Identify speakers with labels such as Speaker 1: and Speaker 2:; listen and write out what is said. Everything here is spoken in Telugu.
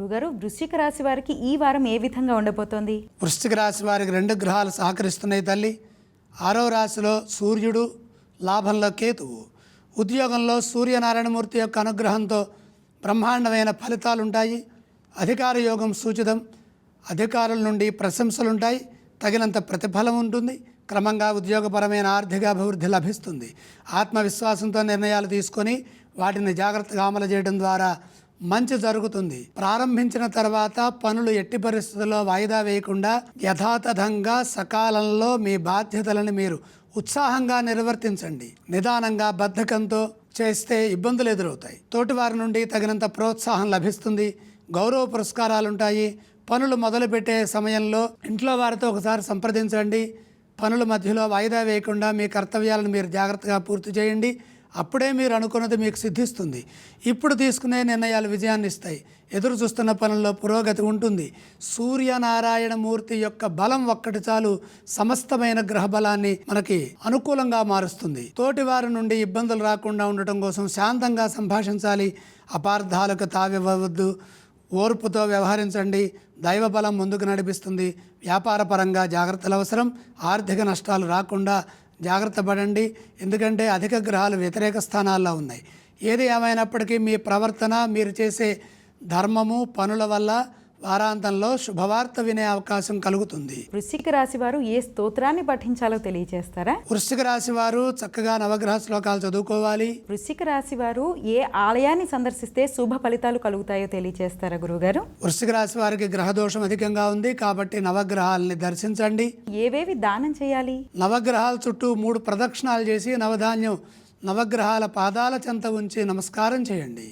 Speaker 1: గురుగారు వృశ్చిక రాశి వారికి ఈ వారం ఏ విధంగా ఉండబోతోంది?
Speaker 2: వృశ్చిక రాశి వారికి రెండు గ్రహాలు సహకరిస్తున్నాయి తల్లి. ఆరో రాశిలో సూర్యుడు లాభంలో కేతువు. ఉద్యోగంలో సూర్యనారాయణమూర్తి యొక్క అనుగ్రహంతో బ్రహ్మాండమైన ఫలితాలు ఉంటాయి అధికార యోగం సూచితం. అధికారుల నుండి ప్రశంసలుంటాయి. తగినంత ప్రతిఫలం ఉంటుంది. క్రమంగా ఉద్యోగపరమైన ఆర్థిక అభివృద్ధి లభిస్తుంది. ఆత్మవిశ్వాసంతో నిర్ణయాలు తీసుకొని వాటిని జాగ్రత్తగా అమలు చేయడం ద్వారా మంచి జరుగుతుంది. ప్రారంభించిన తర్వాత పనులు ఎట్టి పరిస్థితుల్లో వాయిదా వేయకుండా యథాతథంగా సకాలంలో మీ బాధ్యతలను మీరు ఉత్సాహంగా నిర్వర్తించండి. నిదానంగా బద్ధకంతో చేస్తే ఇబ్బందులు ఎదురవుతాయి. తోటివారి నుండి తగినంత ప్రోత్సాహం లభిస్తుంది. గౌరవ పురస్కారాలుంటాయి. పనులు మొదలుపెట్టే సమయంలో ఇంట్లో వారితో ఒకసారి సంప్రదించండి. పనుల మధ్యలో వాయిదా వేయకుండా మీ కర్తవ్యాలను మీరు జాగ్రత్తగా పూర్తి చేయండి. అప్పుడే మీరు అనుకున్నది మీకు సిద్ధిస్తుంది. ఇప్పుడు తీసుకునే నిర్ణయాలు విజయాన్ని ఇస్తాయి. ఎదురు చూస్తున్న పనుల్లో పురోగతి ఉంటుంది. సూర్యనారాయణ మూర్తి యొక్క బలం ఒక్కటి చాలు సమస్తమైన గ్రహ బలాన్ని మనకి అనుకూలంగా మారుస్తుంది. తోటి వారి నుండి ఇబ్బందులు రాకుండా ఉండటం కోసం శాంతంగా సంభాషించాలి. అపార్థాలకు తావివ్వవద్దు. ఓర్పుతో వ్యవహరించండి. దైవ బలం ముందుకు నడిపిస్తుంది. వ్యాపారపరంగా జాగ్రత్తలు అవసరం. ఆర్థిక నష్టాలు రాకుండా జాగ్రత్త పడండి. ఎందుకంటే అధిక గ్రహాలు వ్యతిరేక స్థానాల్లో ఉన్నాయి. ఏది ఏమైనప్పటికీ మీ ప్రవర్తన మీరు చేసే ధర్మము పనుల వల్ల వారాంతంలో శుభవార్త వినే అవకాశం కలుగుతుంది.
Speaker 1: వృశ్చిక రాశి వారు ఏ స్తోత్రాన్ని పఠించాలో తెలియజేస్తారా?
Speaker 2: వృశ్చిక రాశి వారు చక్కగా నవగ్రహ శ్లోకాలు చదువుకోవాలి.
Speaker 1: వృశ్చిక రాశి వారు ఏ ఆలయాన్ని సందర్శిస్తే శుభ ఫలితాలు కలుగుతాయో తెలియజేస్తారా గురుగారు?
Speaker 2: వృశ్చిక రాశి వారికి గ్రహదోషం అధికంగా ఉంది కాబట్టి నవగ్రహాలని దర్శించండి.
Speaker 1: ఏవేవి దానం చేయాలి?
Speaker 2: నవగ్రహాల చుట్టూ మూడు ప్రదక్షిణాలు చేసి నవధాన్యం నవగ్రహాల పాదాల చెంత ఉంచి నమస్కారం చేయండి.